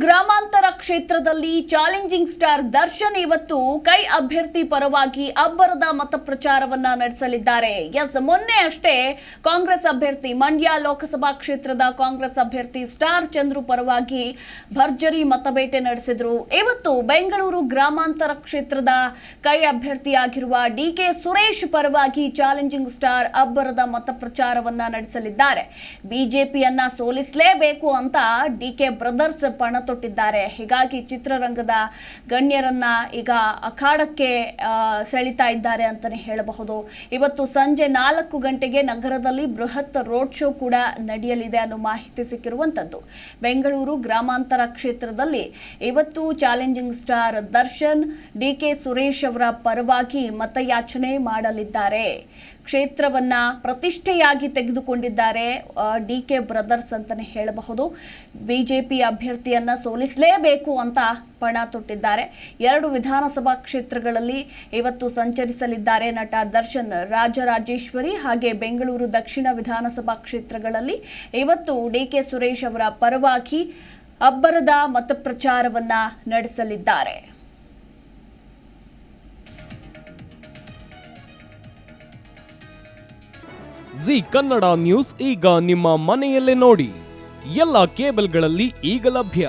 ಗ್ರಾಮಾಂತರ ಕ್ಷೇತ್ರದಲ್ಲಿ challenging star Darshan ಇವತ್ತು ಕೈ ಅಭ್ಯರ್ಥಿ ಪರವಾಗಿ ಅಬ್ಬರದ ಮತ ಪ್ರಚಾರವನ್ನ ನಡೆಸಲಿದ್ದಾರೆ. ಎಸ್, ಮೊನ್ನೆ ಅಷ್ಟೇ ಕಾಂಗ್ರೆಸ್ ಅಭ್ಯರ್ಥಿ, ಮಂಡ್ಯ ಲೋಕಸಭಾ ಕ್ಷೇತ್ರದ ಕಾಂಗ್ರೆಸ್ ಅಭ್ಯರ್ಥಿ ಸ್ಟಾರ್ ಚಂದ್ರು ಪರವಾಗಿ ಭರ್ಜರಿ ಮತಬೇಟೆ ನಡೆಸಿದ್ರು. ಇವತ್ತು ಬೆಂಗಳೂರು ಗ್ರಾಮಾಂತರ ಕ್ಷೇತ್ರದ ಕೈ ಅಭ್ಯರ್ಥಿಯಾಗಿರುವ ಡಿಕೆ ಸುರೇಶ್ ಪರವಾಗಿ ಚಾಲೆಂಜಿಂಗ್ ಸ್ಟಾರ್ ಅಬ್ಬರದ ಮತ ಪ್ರಚಾರವನ್ನ ನಡೆಸಲಿದ್ದಾರೆ. ಬಿಜೆಪಿಯನ್ನ ಸೋಲಿಸಲೇಬೇಕು ಅಂತ ಡಿಕೆ ಬ್ರದರ್ಸ್ ಪಣ ತೊಟ್ಟಿದ್ದಾರೆ ಹೀಗಾಗಿ ಚಿತ್ರರಂಗದ ಗಣ್ಯರನ್ನ ಈಗ ಅಖಾಡಕ್ಕೆ ಸೆಳಿತಾ ಇದ್ದಾರೆ ಅಂತಾನೆ ಹೇಳಬಹುದು. ಇವತ್ತು ಸಂಜೆ ನಾಲ್ಕು ಗಂಟೆಗೆ ನಗರದಲ್ಲಿ ಬೃಹತ್ ರೋಡ್ ಶೋ ಕೂಡ ನಡೆಯಲಿದೆ ಅನ್ನೋ ಮಾಹಿತಿ ಸಿಕ್ಕಿರುವಂತದ್ದು. ಬೆಂಗಳೂರು ಗ್ರಾಮಾಂತರ ಕ್ಷೇತ್ರದಲ್ಲಿ ಇವತ್ತು challenging star Darshan D K Suresh ಅವರ ಪರವಾಗಿ ಮತಯಾಚನೆ ಮಾಡಲಿದ್ದಾರೆ. ಕ್ಷೇತ್ರವನ್ನ ಪ್ರತಿಷ್ಠೆಯಾಗಿ ತೆಗೆದುಕೊಂಡಿದ್ದಾರೆ ಡಿ ಕೆ ಬ್ರದರ್ಸ್ ಅಂತಾನೆ ಹೇಳಬಹುದು. ಬಿಜೆಪಿ ಅಭ್ಯರ್ಥಿಯನ್ನ ಸೋಲಿಸಲೇಬೇಕು ಅಂತ ಪಣ ತೊಟ್ಟಿದ್ದಾರೆ. ಎರಡು ವಿಧಾನಸಭಾ ಕ್ಷೇತ್ರಗಳಲ್ಲಿ ಇವತ್ತು ಸಂಚರಿಸಲಿದ್ದಾರೆ ನಟ ದರ್ಶನ್ ರಾಜರಾಜೇಶ್ವರಿ ಹಾಗೆ ಬೆಂಗಳೂರು ದಕ್ಷಿಣ ವಿಧಾನಸಭಾ ಕ್ಷೇತ್ರಗಳಲ್ಲಿ ಇವತ್ತು ಡಿ ಕೆ ಸುರೇಶ್ ಅವರ ಪರವಾಗಿ ಅಬ್ಬರದ ಮತಪ್ರಚಾರವನ್ನ ನಡೆಸಲಿದ್ದಾರೆ. ಜಿ ಕನ್ನಡ ನ್ಯೂಸ್ ಈಗ ನಿಮ್ಮ ಮನೆಯಲ್ಲೇ ನೋಡಿ. ಎಲ್ಲ ಕೇಬಲ್ಗಳಲ್ಲಿ ಈಗ ಲಭ್ಯ.